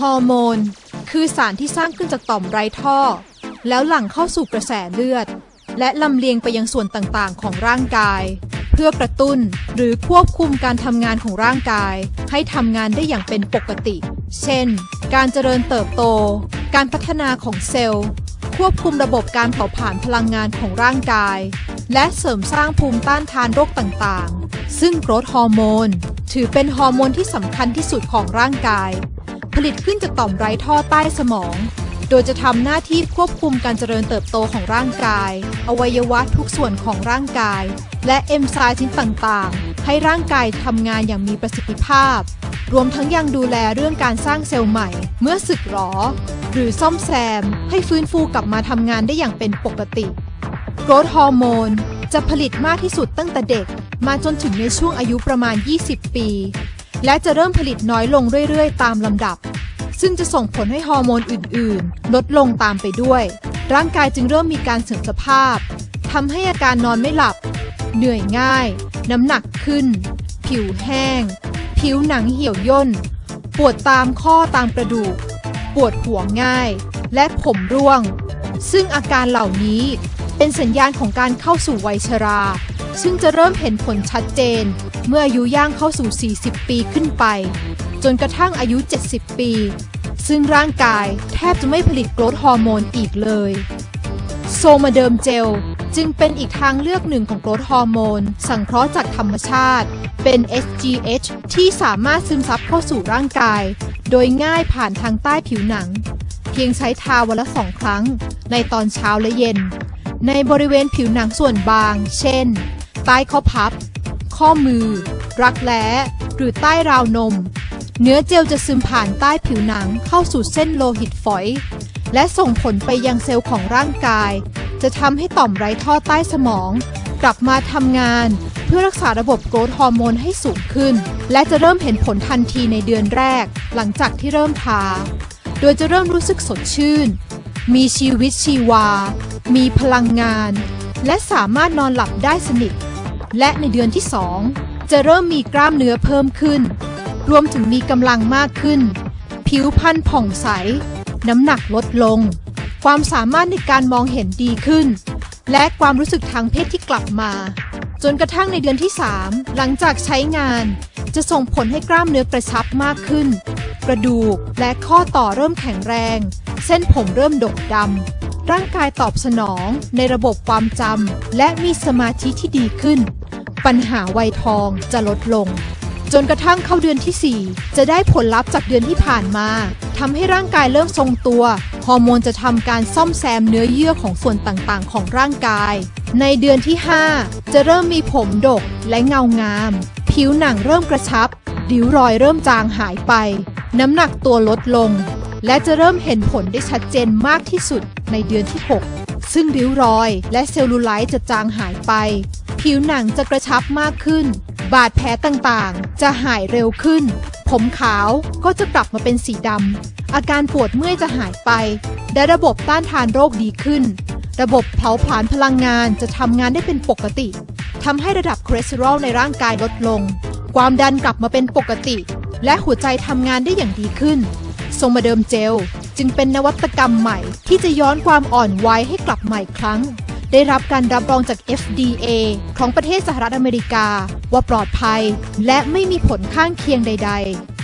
ฮอร์โมน คือสารที่สร้างขึ้นจากต่อมไรท่อ แล้วหลั่งเข้าสู่กระแสเลือด และลำเลียงไปยังส่วนต่างๆ ของร่างกาย เพื่อกระตุ้นหรือควบคุมการทำงานของร่างกาย ให้ทำงานได้อย่างเป็นปกติ เช่น การเจริญเติบโต การพัฒนาของเซลล์ ควบคุมระบบการเผาผลาญพลังงานของร่างกาย และเสริมสร้างภูมิต้านทานโรคต่างๆ ซึ่งโกรทฮอร์โมน ถือเป็นฮอร์โมนที่สำคัญที่สุดของร่างกาย ผลิตขึ้นจากต่อมไร้ท่อใต้สมอง โดยจะทำหน้าที่ควบคุมการเจริญเติบโตของร่างกาย อวัยวะทุกส่วนของร่างกาย และเอนไซม์ชิ้นต่างๆ ให้ร่างกายทำงานอย่างมีประสิทธิภาพ รวมทั้งยังดูแลเรื่องการสร้างเซลล์ใหม่ เมื่อสึกหรอ หรือซ่อมแซม ให้ฟื้นฟูกลับมาทำงานได้อย่างเป็นปกติโกรทฮอร์โมนจะผลิตมากที่สุดตั้งแต่เด็ก มาจนถึงในช่วงอายุประมาณ 20 ปี และจะเริ่มผลิตน้อยลงเรื่อยๆ ตามลำดับ ซึ่งจะส่งผลให้ฮอร์โมนอื่นๆ ลดลงตามไปด้วย ร่างกายจึงเริ่มมีการเสื่อมสภาพทำให้อาการนอนไม่หลับ เหนื่อยง่าย น้ำหนักขึ้น ผิวแห้ง ผิวหนังเหี่ยวย่น ปวดตามข้อตามกระดูก ปวดหัวง่าย และผมร่วง ซึ่งอาการเหล่านี้เป็นสัญญาณของการเข้าสู่วัยชรา ซึ่งจะเริ่มเห็นผลชัดเจน เมื่ออายุย่างเข้าสู่ 40 ปีขึ้นไป จนกระทั่งอายุ 70 ปี ซึ่งร่างกายแทบจะไม่ผลิตโกรทฮอร์โมนอีกเลย โซมาเดิมเจลจึงเป็นอีกทางเลือกหนึ่งของโกรทฮอร์โมน สังเคราะห์จากธรรมชาติ เป็น SGH ที่สามารถซึมซับเข้าสู่ร่างกาย โดยง่ายผ่านทางใต้ผิวหนัง เพียงใช้ทาวันละสองครั้ง ในตอนเช้าและเย็น ในบริเวณผิวหนังส่วนบาง เช่น ใต้ข้อพับ ข้อมือ รักแร้ หรือใต้ราวนม เนื้อเจลจะซึมผ่านใต้ผิวหนังเข้าสู่เส้นโลหิตฝอย และส่งผลไปยังเซลล์ของร่างกาย จะทำให้ต่อมไร้ท่อใต้สมอง กลับมาทำงาน เพื่อรักษาระบบโกรทฮอร์โมนให้สูงขึ้น และจะเริ่มเห็นผลทันทีในเดือนแรก หลังจากที่เริ่มทา โดยจะเริ่มรู้สึกสดชื่น มีชีวิตชีวา มีพลังงาน และสามารถนอนหลับได้สนิท และในเดือนที่2จะเริ่มมีกล้ามเนื้อเพิ่มขึ้น รวมถึงมีกำลังมากขึ้น ผิวพรรณผ่องใส น้ำหนักลดลง ความสามารถในการมองเห็นดีขึ้น และความรู้สึกทางเพศที่กลับมา จนกระทั่งในเดือนที่ 3 หลังจากใช้งาน จะส่งผลให้กล้ามเนื้อกระชับมากขึ้น กระดูกและข้อต่อเริ่มแข็งแรง เส้นผมเริ่มดกดำร่างกายตอบสนองในระบบความจำและมีสมาธิที่ดีขึ้น ปัญหาวัยทองจะลดลง จนกระทั่งเข้าเดือนที่ 4 จะได้ผลลัพธ์จากเดือนที่ผ่านมาทำให้ร่างกายเริ่มทรงตัว ฮอร์โมนจะทำการซ่อมแซมเนื้อเยื่อของส่วนต่างๆ ของร่างกาย ในเดือนที่ 5 จะเริ่มมีผมดกและเงางาม ผิวหนังเริ่มกระชับริ้วรอยเริ่มจางหายไป น้ำหนักตัวลดลง และจะเริ่มเห็นผลได้ชัดเจนมากที่สุดในเดือนที่ 6 ซึ่งริ้วรอย และเซลลูไลท์จะจางหายไป ผิวหนังจะกระชับมากขึ้น บาดแผลต่างๆ จะหายเร็วขึ้น ผมขาวก็จะกลับมาเป็นสีดำ อาการปวดเมื่อยจะหายไป และระบบต้านทานโรคดีขึ้น ระบบเผาผลาญพลังงานจะทำงานได้เป็นปกติ ทำให้ระดับคอเลสเตอรอลในร่างกายลดลง ความดันกลับมาเป็นปกติ และหัวใจทำงานได้อย่างดีขึ้น ทรงมาเดิมเจล จึงเป็นนวัตกรรมใหม่ที่จะย้อนความอ่อนวัยให้กลับมาอีกครั้ง ได้รับการรับรองจาก FDA ของประเทศสหรัฐอเมริกา ว่าปลอดภัย และไม่มีผลข้างเคียงใด ๆ